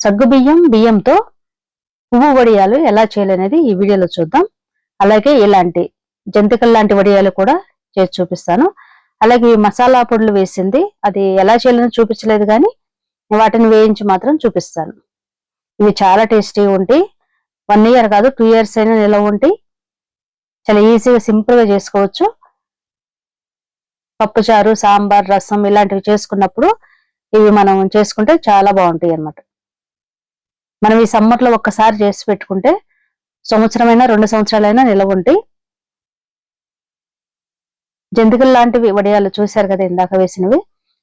సగ్గు బియ్యం బియ్యంతో పువ్వు వడియాలు ఎలా చేయాలనేది ఈ వీడియోలో చూద్దాం. అలాగే ఇలాంటి జంతికలు లాంటి వడియాలు కూడా చేసి చూపిస్తాను. అలాగే ఈ మసాలా పొడులు వేసింది అది ఎలా చేయాలని చూపించలేదు కానీ వాటిని వేయించి మాత్రం చూపిస్తాను. ఇవి చాలా టేస్టీగా ఉంటాయి. వన్ ఇయర్ కాదు టూ ఇయర్స్ అయినా నిలవ ఉంటాయి. చాలా ఈజీగా సింపుల్గా చేసుకోవచ్చు. పప్పుచారు సాంబార్ రసం ఇలాంటివి చేసుకున్నప్పుడు ఇవి మనం చేసుకుంటే చాలా బాగుంటాయి అన్నమాట. మనం ఈ సమ్మర్లో ఒక్కసారి చేసి పెట్టుకుంటే సంవత్సరమైనా రెండు సంవత్సరాలైనా నిలవ ఉంటాయి జంతికలు లాంటివి వడియాలు చూశారు కదా ఇందాక వేసినవి.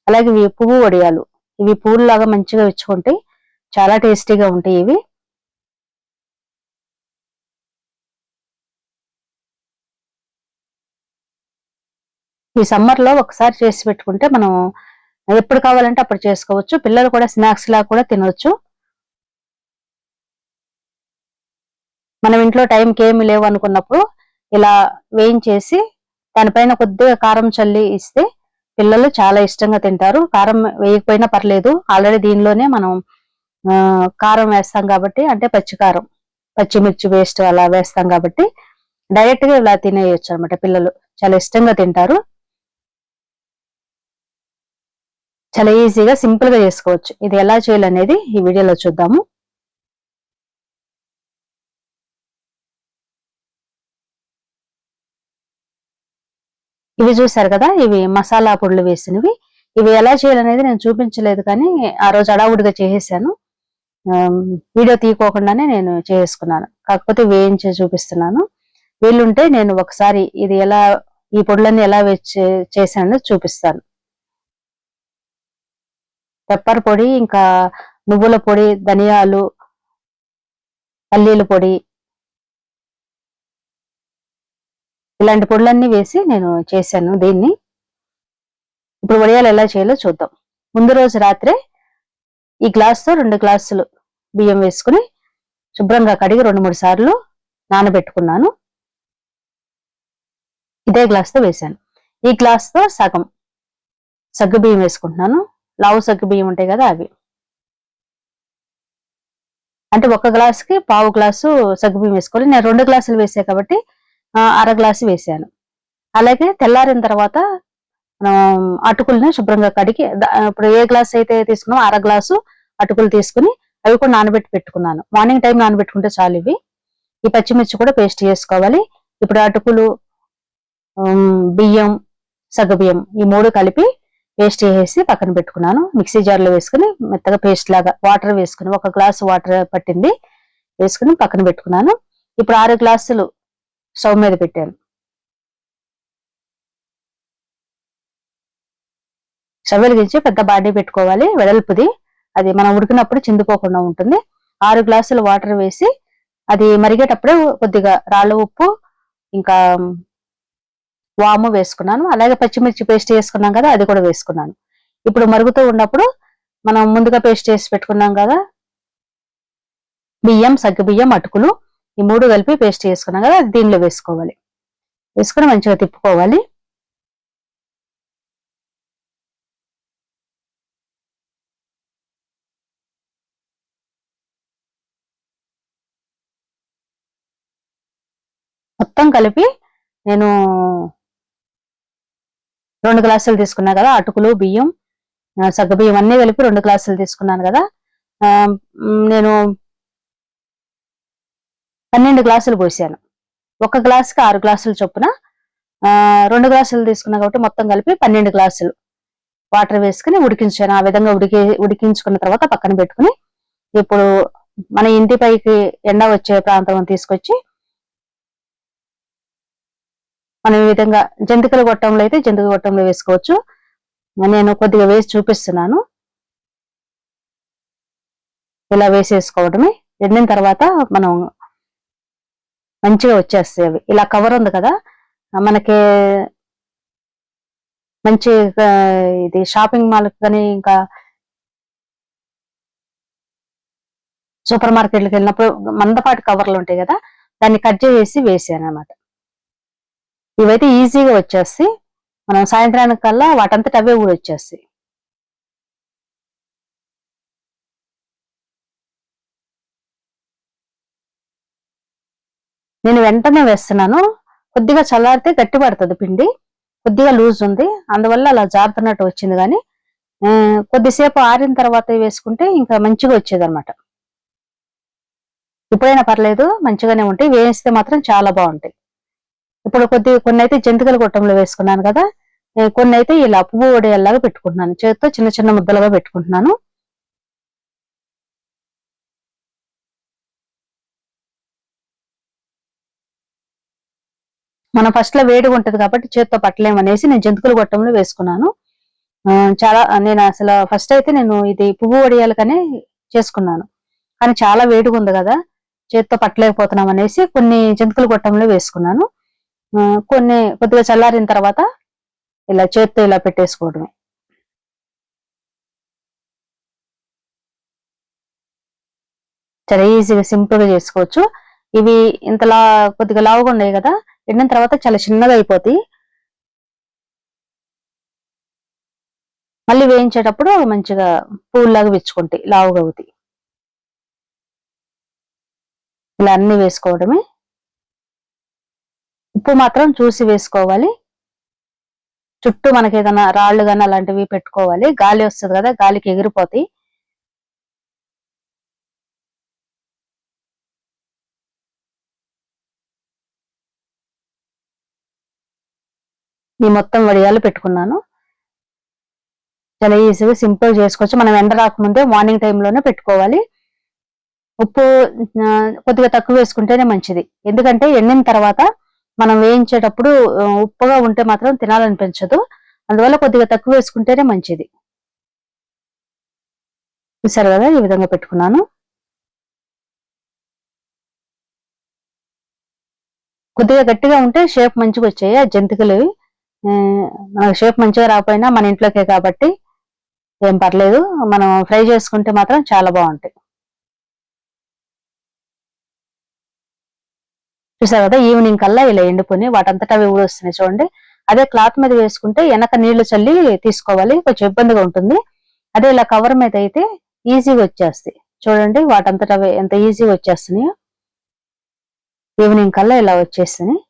అలాగే ఇవి పువ్వు వడియాలు. ఇవి పువ్వులాగా మంచిగా ఇచ్చుకుంటాయి చాలా టేస్టీగా ఉంటాయి ఇవి. ఈ సమ్మర్లో ఒకసారి చేసి పెట్టుకుంటే మనం ఎప్పుడు కావాలంటే అప్పుడు చేసుకోవచ్చు. పిల్లలు కూడా స్నాక్స్ లాగా కూడా తినవచ్చు మనం ఇంట్లో టైంకి ఏమి లేవు అనుకున్నప్పుడు ఇలా వేయించేసి దానిపైన కొద్దిగా కారం చల్లి ఇస్తే పిల్లలు చాలా ఇష్టంగా తింటారు. కారం వేయకపోయినా పర్లేదు. ఆల్రెడీ దీనిలోనే మనం కారం వేస్తాం కాబట్టి అంటే పచ్చికారం పచ్చిమిర్చి వేస్ట్ అలా వేస్తాం కాబట్టి డైరెక్ట్గా ఇలా తినేయచ్చు అనమాట పిల్లలు. చాలా ఇష్టంగా తింటారు. చాలా ఈజీగా సింపుల్గా చేసుకోవచ్చు. ఇది ఎలా చేయాలనేది ఈ వీడియోలో చూద్దాము. ఇవి చూసారు కదా ఇవి మసాలా పొడులు వేసినవి. ఇవి ఎలా చేయాలనేది నేను చూపించలేదు కానీ ఆ రోజు అడావుడిగా చేసేసాను. వీడియో తీయకోకుండానే నేను చేసుకున్నాను. కాకపోతే వేయించి చూపిస్తున్నాను. వీళ్ళుంటే నేను ఒకసారి ఇది ఎలా ఈ పొడులన్నీ ఎలా వేచి చేశానో చూపిస్తాను. పెప్పర్ పొడి ఇంకా నువ్వుల పొడి ధనియాలు పల్లీల పొడి ఇలాంటి పొడులన్నీ వేసి నేను చేశాను దీన్ని. ఇప్పుడు వడియాలు ఎలా చేయాలో చూద్దాం. ముందు రోజు రాత్రే ఈ గ్లాస్తో రెండు గ్లాసులు బియ్యం వేసుకుని శుభ్రంగా కడిగి రెండు మూడు సార్లు నానబెట్టుకున్నాను. ఇదే గ్లాస్తో వేశాను. ఈ గ్లాస్తో సగం సగ్గు బియ్యం వేసుకుంటున్నాను. లావు సగ్గు బియ్యం ఉంటాయి కదా అవి. అంటే ఒక గ్లాసుకి పావు గ్లాసు సగ్గు బియ్యం వేసుకోవాలి. నేను రెండు గ్లాసులు వేసాయి కాబట్టి అర గ్లాసు వేసాను అలాగే తెల్లారిన తర్వాత మనం అటుకుల్ని శుభ్రంగా కడిగి ఇప్పుడు ఏ గ్లాస్ అయితే తీసుకున్నామో అర గ్లాసు అటుకులు తీసుకుని అవి కూడా నానబెట్టి పెట్టుకున్నాను. మార్నింగ్ టైం నానబెట్టుకుంటే చాలు ఇవి. ఈ పచ్చిమిర్చి కూడా పేస్ట్ చేసుకోవాలి. ఇప్పుడు అటుకులు బియ్యం సగబియ్యం ఈ మూడు కలిపి పేస్ట్ చేసి పక్కన పెట్టుకున్నాను. మిక్సీ జార్లో వేసుకుని మెత్తగా పేస్ట్ లాగా వాటర్ వేసుకుని ఒక గ్లాసు వాటర్ పట్టింది వేసుకుని పక్కన పెట్టుకున్నాను. ఇప్పుడు ఆరు గ్లాసులు స్టవ్ మీద పెట్టాను. స్టవ్ వెలిగించి పెద్ద బాడీ పెట్టుకోవాలి వెడల్పుది. అది మనం ఉడికినప్పుడు చిందిపోకుండా ఉంటుంది. ఆరు గ్లాసులు వాటర్ వేసి అది మరిగేటప్పుడే కొద్దిగా రాళ్ళ ఉప్పు ఇంకా వాము వేసుకున్నాను. అలాగే పచ్చిమిర్చి పేస్ట్ వేసుకున్నాం కదా అది కూడా వేసుకున్నాను. ఇప్పుడు మరుగుతూ ఉన్నప్పుడు మనం ముందుగా పేస్ట్ చేసి పెట్టుకున్నాం కదా బియ్యం సగ్గు బియ్యం అటుకులు. ఈ మూడు కలిపి పేస్ట్ చేసుకున్నాం కదా అది దీనిలో వేసుకోవాలి. వేసుకుని మంచిగా తిప్పుకోవాలి. మొత్తం కలిపి నేను రెండు గ్లాసులు తీసుకున్నా కదా అటుకులు బియ్యం సగ్గు బియ్యం అన్నీ కలిపి రెండు గ్లాసులు తీసుకున్నాను కదా. నేను పన్నెండు గ్లాసులు పోసాను. ఒక గ్లాసుకి ఆరు గ్లాసులు చొప్పున రెండు గ్లాసులు తీసుకున్నా కాబట్టి మొత్తం కలిపి పన్నెండు గ్లాసులు వాటర్ వేసుకుని ఉడికించాను. ఆ విధంగా ఉడికి ఉడికించుకున్న తర్వాత పక్కన పెట్టుకుని ఇప్పుడు మన ఇంటి పైకి ఎండ వచ్చే ప్రాంతం తీసుకొచ్చి మనం ఈ విధంగా జంతికల గొట్టంలో అయితే జంతిక గొట్టంలో వేసుకోవచ్చు. నేను కొద్దిగా వేసి చూపిస్తున్నాను. ఇలా వేసేసుకోవడమే. ఎండిన తర్వాత మనం మంచిగా వచ్చేస్తాయి అవి. ఇలా కవర్ ఉంది కదా మనకి మంచి ఇది షాపింగ్ మాల్ కానీ ఇంకా సూపర్ మార్కెట్లకు వెళ్ళినప్పుడు మందపాటి కవర్లు ఉంటాయి కదా దాన్ని కట్ చేసి వేసాను అనమాట ఇవైతే ఈజీగా వచ్చేస్తాయి. మనం సాయంత్రానికి కల్లా వాటంతట అవే కూడా వచ్చేస్తాయి నేను వెంటనే వేస్తున్నాను. కొద్దిగా చల్లారితే గట్టి పడుతుంది పిండి. కొద్దిగా లూజ్ ఉంది. అందువల్ల అలా జారుతున్నట్టు వచ్చింది కానీ కొద్దిసేపు ఆరిన తర్వాత వేసుకుంటే ఇంకా మంచిగా వచ్చేది అనమాట పర్లేదు మంచిగానే ఉంటాయి. వేయిస్తే మాత్రం చాలా బాగుంటాయి. ఇప్పుడు కొద్ది కొన్ని అయితే జంతికల గొట్టంలో వేసుకున్నాను కదా కొన్ని అయితే ఇలా పువ్వు వడేలాగా పెట్టుకుంటున్నాను. చేతితో చిన్న చిన్న ముద్దలుగా పెట్టుకుంటున్నాను. మనం ఫస్ట్లో వేడిగా ఉంటది కాబట్టి చేతితో పట్టలేమనేసి నేను జంతికల గొట్టంలో వేసుకున్నాను. చాలా నేను అసలు ఫస్ట్ అయితే నేను ఇది పువ్వు వడియాలకనే చేసుకున్నాను. కానీ చాలా వేడిగా ఉంది కదా చేత్తో పట్టలేకపోతున్నాం అనేసి కొన్ని జంతికల గొట్టంలో వేసుకున్నాను. కొన్ని కొద్దిగా చల్లారిన తర్వాత ఇలా చేత్తో ఇలా పెట్టేసుకోవడమే. చాలా ఈజీగా సింపుల్గా చేసుకోవచ్చు. ఇవి ఇంతలా కొద్దిగా లావుగా ఉన్నాయి కదా ఎండిన తర్వాత చాలా చిన్నగా అయిపోతాయి. మళ్ళీ వేయించేటప్పుడు మంచిగా పూల్లాగా విచ్చుకుంటాయి లావుగా అవుతాయి. ఇలా అన్ని వేసుకోవడమే. ఉప్పు మాత్రం చూసి వేసుకోవాలి. చుట్టూ మనకి ఏదైనా రాళ్ళు కానీ అలాంటివి పెట్టుకోవాలి. గాలి వస్తుంది కదా గాలికి ఎగిరిపోతాయి. ఈ మొత్తం వడియాలు పెట్టుకున్నాను. చాలా ఈజీగా సింపుల్ చేసుకోవచ్చు. మనం ఎండ రాకముందే మార్నింగ్ టైంలోనే పెట్టుకోవాలి. ఉప్పు కొద్దిగా తక్కువ వేసుకుంటేనే మంచిది. ఎందుకంటే ఎండిన తర్వాత మనం వేయించేటప్పుడు ఉప్పుగా ఉంటే మాత్రం తినాలనిపించదు అందువల్ల కొద్దిగా తక్కువ వేసుకుంటేనే మంచిది. చూసారు కదా ఈ విధంగా పెట్టుకున్నాను. కొద్దిగా గట్టిగా ఉంటే షేప్ మంచిగా వచ్చాయి. ఆ జంతికలు మనకు షేప్ మంచిగా రాకపోయినా మన ఇంట్లోకే కాబట్టి ఏం పర్లేదు. మనం ఫ్రై చేసుకుంటే మాత్రం చాలా బాగుంటాయి. చూసారు కదా ఈవినింగ్ కల్లా ఇలా ఎండిపోయి వాటంతటా అవి ఊడొస్తున్నాయి చూడండి. అదే క్లాత్ మీద వేసుకుంటే వెనక నీళ్ళు చల్లి తీసుకోవాలి. కొంచెం ఇబ్బందిగా ఉంటుంది. అదే ఇలా కవర్ మీద అయితే ఈజీగా వచ్చేస్తాయి. చూడండి వాటంతటా అవే ఎంత ఈజీగా వచ్చేస్తున్నాయో. ఈవినింగ్ కల్లా ఇలా వచ్చేస్తున్నాయి.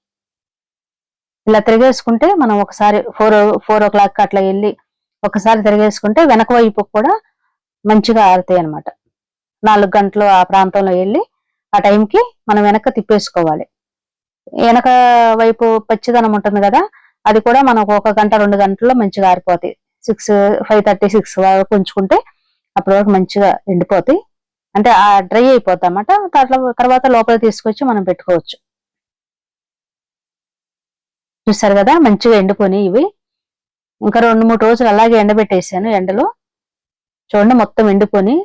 ఇలా తిరిగేసుకుంటే మనం ఒకసారి ఫోర్ ఫోర్ ఓ క్లాక్ అట్లా వెళ్ళి ఒకసారి తిరిగేసుకుంటే వెనక వైపు కూడా మంచిగా ఆరుతాయి అనమాట నాలుగు గంటలు ఆ ప్రాంతంలో వెళ్ళి ఆ టైంకి మనం వెనక తిప్పేసుకోవాలి. వెనక వైపు పచ్చిదనం ఉంటుంది కదా అది కూడా మనకు ఒక గంట రెండు గంటల్లో మంచిగా ఆరిపోతాయి. సిక్స్ ఫైవ్ థర్టీ సిక్స్ వరకు ఉంచుకుంటే అప్పటి వరకు మంచిగా ఎండిపోతాయి. అంటే ఆ డ్రై అయిపోద్ది అనమాట దాంట్లో తర్వాత లోపల తీసుకొచ్చి మనం పెట్టుకోవచ్చు. చూసారు కదా మంచిగా ఎండిపోయి ఇవి. ఇంకా రెండు మూడు రోజులు అలాగే ఎండబెట్టేసాను ఎండలో. చూడండి మొత్తం ఎండిపోయి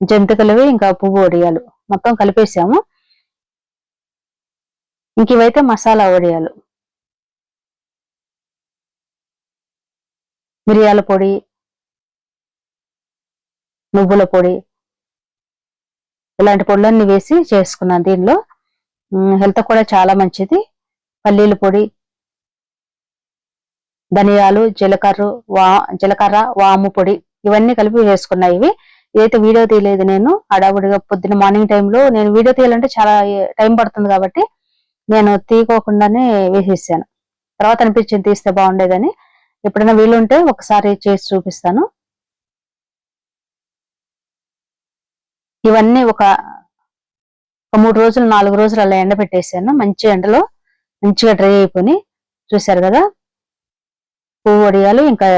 జంతికలవి ఇంకా పువ్వు వడియాలు. మొత్తం కలిపేసాము. ఇంక ఇవైతే మసాలా వడియాలు. మిరియాల పొడి నువ్వుల పొడి. ఇలాంటి పొడులన్నీ వేసి చేసుకున్నాను దీనిలో. హెల్త్ కూడా చాలా మంచిది. పల్లీల పొడి ధనియాలు జీలకర్ర వా జీలకర్ర వాము పొడి ఇవన్నీ కలిపి వేసుకున్నాయి ఇవి. ఏదైతే వీడియో తీయలేదు నేను హడావుడిగా పొద్దున్న మార్నింగ్ టైంలో నేను వీడియో తీయాలంటే చాలా టైం పడుతుంది కాబట్టి నేను తీయకోకుండానే వేసేసాను. తర్వాత అనిపించింది తీస్తే బాగుండేదని. ఎప్పుడైనా వీలుంటే ఒకసారి చేసి చూపిస్తాను. ఇవన్నీ ఒక ఒక మూడు రోజులు నాలుగు రోజులు అలా ఎండ పెట్టేసాను మంచి ఎండలో మంచిగా డ్రై అయిపోయి చూసారు కదా? పువ్వు వడియాలు ఇంకా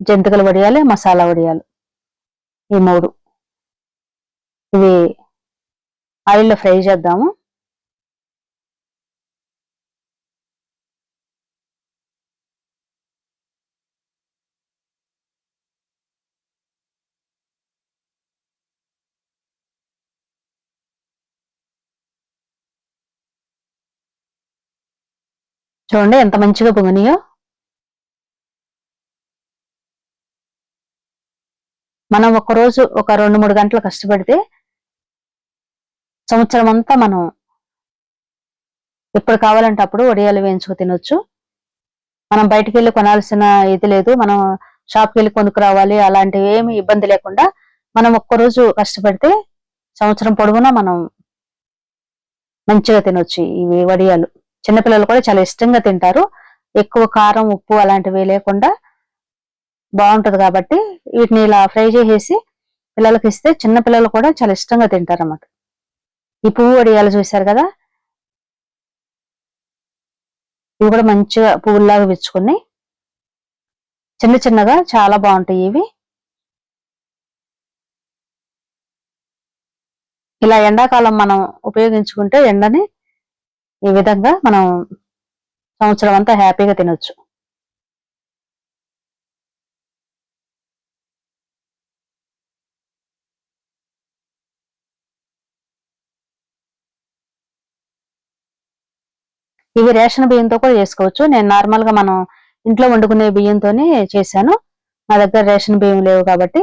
జంతికలు వడియాలు మసాలా వడియాలు. ఈ మూడు. ఇవి ఆయిల్లో ఫ్రై చేద్దాము. చూడండి ఎంత మంచిగా పొంగినాయో. మనం ఒక రోజు ఒక రెండు మూడు గంటలు కష్టపడితే సంవత్సరం అంతా మనం ఎప్పుడు కావాలంటే అప్పుడు వడియాలు వేయించుకు తినొచ్చు. మనం బయటికి వెళ్ళి కొనాల్సిన ఇది లేదు. మనం షాప్కి వెళ్ళి కొనుక్కు రావాలి అలాంటివి ఏమి ఇబ్బంది లేకుండా మనం ఒక్క రోజు కష్టపడితే సంవత్సరం పొడవునా మనం మంచిగా తినొచ్చు ఇవి వడియాలు. చిన్నపిల్లలు కూడా చాలా ఇష్టంగా తింటారు. ఎక్కువ కారం ఉప్పు అలాంటివి లేకుండా బాగుంటది కాబట్టి వీటిని ఇలా ఫ్రై చేసేసి పిల్లలకి ఇస్తే చిన్న పిల్లలు కూడా చాలా ఇష్టంగా తింటారు అన్నమాట ఈ పువ్వు వడియాలు చూశారు కదా? ఇవి కూడా మంచిగా పువ్వుల్లాగా విచ్చుకుని చిన్న చిన్నగా చాలా బాగుంటాయి ఇవి. ఇలా ఎండాకాలం మనం ఉపయోగించుకుంటే ఎండని ఈ విధంగా మనం సంవత్సరం అంతా హ్యాపీగా తినొచ్చు. ఇవి రేషన్ బియ్యంతో కూడా చేసుకోవచ్చు. నేను నార్మల్గా మనం ఇంట్లో వండుకునే బియ్యంతోనే చేశాను. నా దగ్గర రేషన్ బియ్యం లేవు కాబట్టి.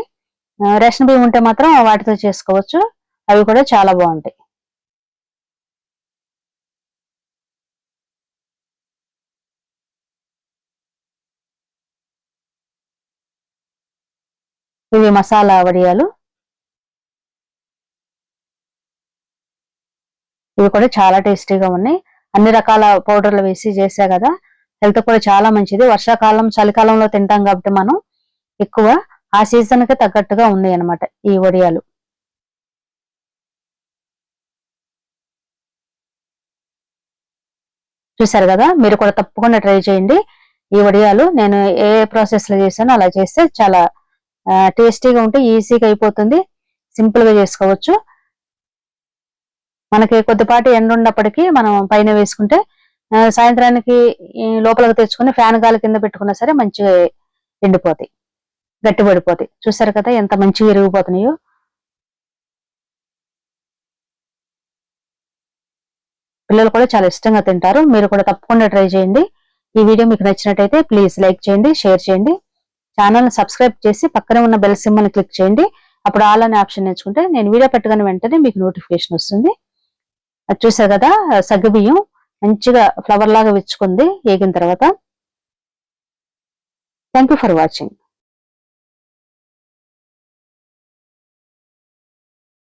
రేషన్ బియ్యం ఉంటే మాత్రం వాటితో చేసుకోవచ్చు. అవి కూడా చాలా బాగుంటాయి. ఇవి మసాలా వడియాలు. ఇవి కూడా చాలా టేస్టీగా ఉన్నాయి. అన్ని రకాల పౌడర్లు వేసి చేసా కదా. హెల్త్ కూడా చాలా మంచిది. వర్షాకాలం చలికాలంలో తింటాం కాబట్టి మనం ఎక్కువ ఆ సీజన్కి తగ్గట్టుగా ఉన్నాయి అనమాట ఈ వడియాలు. చూసారు కదా? మీరు కూడా తప్పకుండా ట్రై చేయండి ఈ వడియాలు. నేను ఏ ప్రాసెస్లో చేశానో అలా చేస్తే చాలా టేస్టీగా ఉంటే ఈజీగా అయిపోతుంది. సింపుల్గా చేసుకోవచ్చు. మనకి కొద్దిపాటి ఎండ ఉన్నప్పటికీ మనం పైన వేసుకుంటే సాయంత్రానికి లోపలికి తెచ్చుకుని ఫ్యాన్ గాలి కింద పెట్టుకున్నా సరే మంచిగా ఎండిపోతాయి. గట్టి పడిపోతాయి. చూసారు కదా ఎంత మంచిగా ఇరిగిపోతున్నాయో. పిల్లలు కూడా చాలా ఇష్టంగా తింటారు. మీరు కూడా తప్పకుండా ట్రై చేయండి. ఈ వీడియో మీకు నచ్చినట్టయితే ప్లీజ్ లైక్ చేయండి షేర్ చేయండి. ఛానల్ సబ్స్క్రైబ్ చేసి పక్కనే ఉన్న బెల్ సింబల్ క్లిక్ చేయండి. అప్పుడు ఆల్ అనే ఆప్షన్ నేర్చుకుంటే నేను వీడియో పెట్టగానే వెంటనే మీకు నోటిఫికేషన్ వస్తుంది. అది చూసారు కదా సగ్గుబియ్యం మంచిగా ఫ్లవర్ లాగా విచ్చుకుంది ఏగిన తర్వాత. Thank for watching